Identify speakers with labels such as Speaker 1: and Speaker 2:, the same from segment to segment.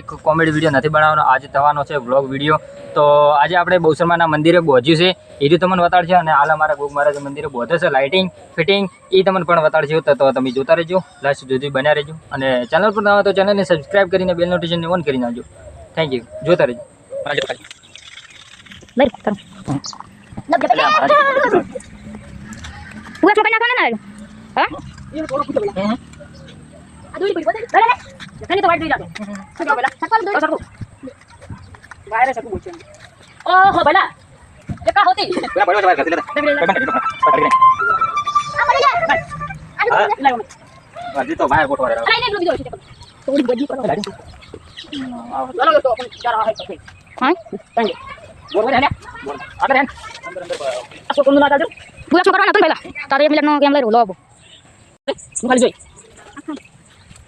Speaker 1: એક comedy video નથી બનાવવાનો. આજે થવાનો છે વ્લોગ વીડિયો તો આજે આપણે બહુસરમાના મંદિરે પહોંચ્યું છે. એ રીતે તમને બતાડશે અને હાલ અમારા ગોગ મહારાજ મંદિરે પહોંચે છે. લાઇટિંગ ફિટિંગ એ તમને પણ બતાડશે. તો તો તમે જોતા રહેજો. લાસ્ટ સુધી બન્યા રહેજો. અને ચેનલ પર નવા તો ચેનલને સબસ્ક્રાઈબ કરીને બેલ નોટિફિકેશન ઓન કરી નાખજો. થેન્ક યુ જોતા રહેજો.
Speaker 2: નાખવાના ના હા દોડી પડી બોલે બરાબર તને તો વાટ દોઈ જાતો સકો બેલા. સકવાલ દોઈ કેમ લઈ રહ્યો લો આવો. જોઈ?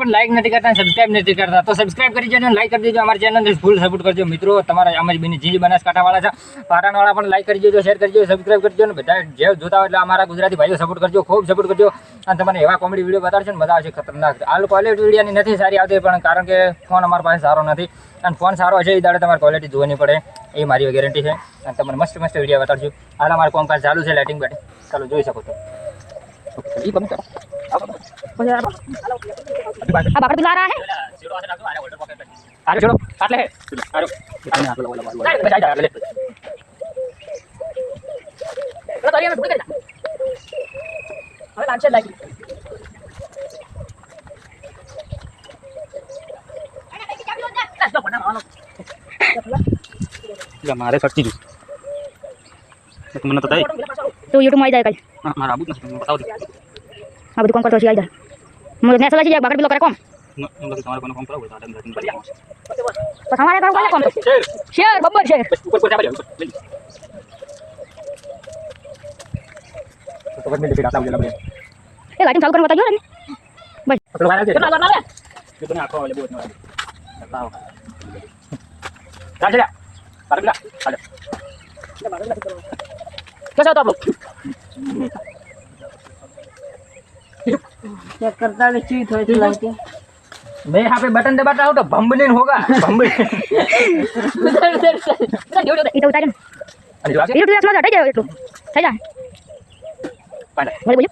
Speaker 1: પણ લાઈક નથી કરતા સબસ્ક્રાઇબ નથી કરતા. તો સબસ્ક્રાઈબ કરી દેજો લાઈક કરી દેજો અમારી ચેનલને ફૂલ સપોર્ટ કરજો. મિત્રો, તમારા જ બની જી બનાસકાંઠાવાળા છે. પાટણવાળા પણ લાઈક કરી દેજો શેર કરી દેજો સબસ્ક્રાઇબ કરજો અને બધા જે જોતા હોય એટલે અમારા ગુજરાતી ભાઈઓ સપોર્ટ કરજો, ખૂબ સપોર્ટ કરજો. અને તમને એવા કોમેડી વીડિયો બતાડશે ને મજા આવશે ખતરનાક. આ ક્વોલિટી વિડીયોની નથી સારી આવતી, પણ કારણ કે ફોન અમારા પાસે સારો નથી. અને ફોન સારો હશે એ દાડે તમારે ક્વોલિટી જોવાની પડે. એ મારી ગેરંટી છે. અને તમને મસ્ત મસ્ત વીડિયો બતાડશું. હાલ અમારું કોમકાજ ચાલુ છે લાઇટિંગ બેટિંગ ચાલો, જોઈ શકો છો. એ ગમે.
Speaker 2: આ બાકડ પિલા રહા હે
Speaker 1: આરે છોડો કાટ લે આરો બસ આઈ જા લે
Speaker 2: પેલા તારી અમે ગયા હવે લાંચે લાગી
Speaker 3: મારે ખર્ચી જુ તમને તો થાય
Speaker 2: તો યુટ્યુબમાં આવી જાય કાલ
Speaker 3: મારા આબુ બતાવો દે.
Speaker 2: આ બધું કામ કરતો છે આવી જાય મને નેસ લાગી જાય બાકડ પિલો કરે કોમ
Speaker 3: ન- એમ લાગે તમારે કોઈને કામ કરાવવું હોય તો આ ટાઈમ રાખીને કરી આવો.
Speaker 2: તો તમારે કામ કોને કોમ તો
Speaker 1: શેર
Speaker 2: શેર બબ્બર શેર
Speaker 1: ઉપર ઉપર ચાલે ઉપર લઈ તો બસ મિલ આટલા
Speaker 4: चेक करता है चीज थोड़ी सी लाइटिंग
Speaker 1: मैं यहाँ पे बटन दबाता हूँ तो भम्बलिन होगा भम्बलिन
Speaker 2: उधर उधर उधर जोड़ जोड़ इधर उतार
Speaker 1: अरे जो आगे
Speaker 2: इधर उधर हटाई जाओ એટલું થઈ જાય
Speaker 1: पाड़े
Speaker 2: બોલ બોલ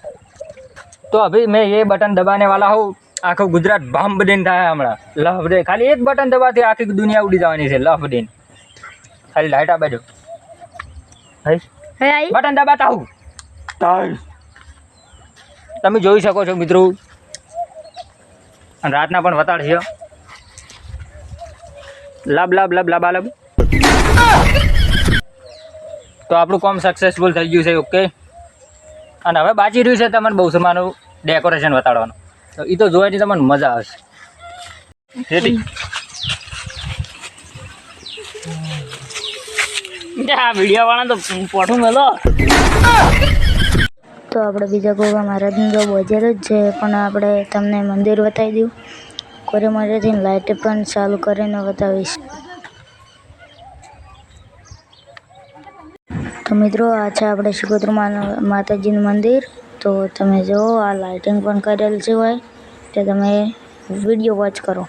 Speaker 1: तो अभी मैं ये बटन दबाने वाला हूँ આખું ગુજરાત ભાંબડીન થાય હમણાં લફ દે ખાલી એક બટન દબાથી આખી દુનિયા ઉડી જવાની છે લફ દઈને ખાલી લાઈટ આ બાજુ હઈ
Speaker 2: હે આઈ
Speaker 1: બટન દબાતા હું તાઈ તમે જોઈ શકો છો મિત્રો. રાતના પણ વતાડશે લાભ લાભ લાભ લાભ લાભ. તો આપણું કોમ સક્સેસફુલ થઈ ગયું છે ઓકે અને હવે બાચી રહ્યું છે તમને બહુ સમાનું ડેકોરેશન બતાડવાનું તો એ તો જોવાની તમને મજા આવશે. રેડી
Speaker 4: આ વીડિયો વાળા તો પોઠું મેલો.
Speaker 2: તો આપણે બીજા ગોગા મહારાજનું તો બજાર જ છે, પણ આપણે તમને મંદિર બતાવી દઉં. કોરે માટેથી લાઇટ પણ ચાલુ કરીને બતાવીશ. તો મિત્રો, આ છે આપણે શિકોત્ર માતાજીનું મંદિર. તો તમે જુઓ આ લાઇટિંગ પણ કરેલ છે હોય તે તમે વીડિયો વોચ કરો.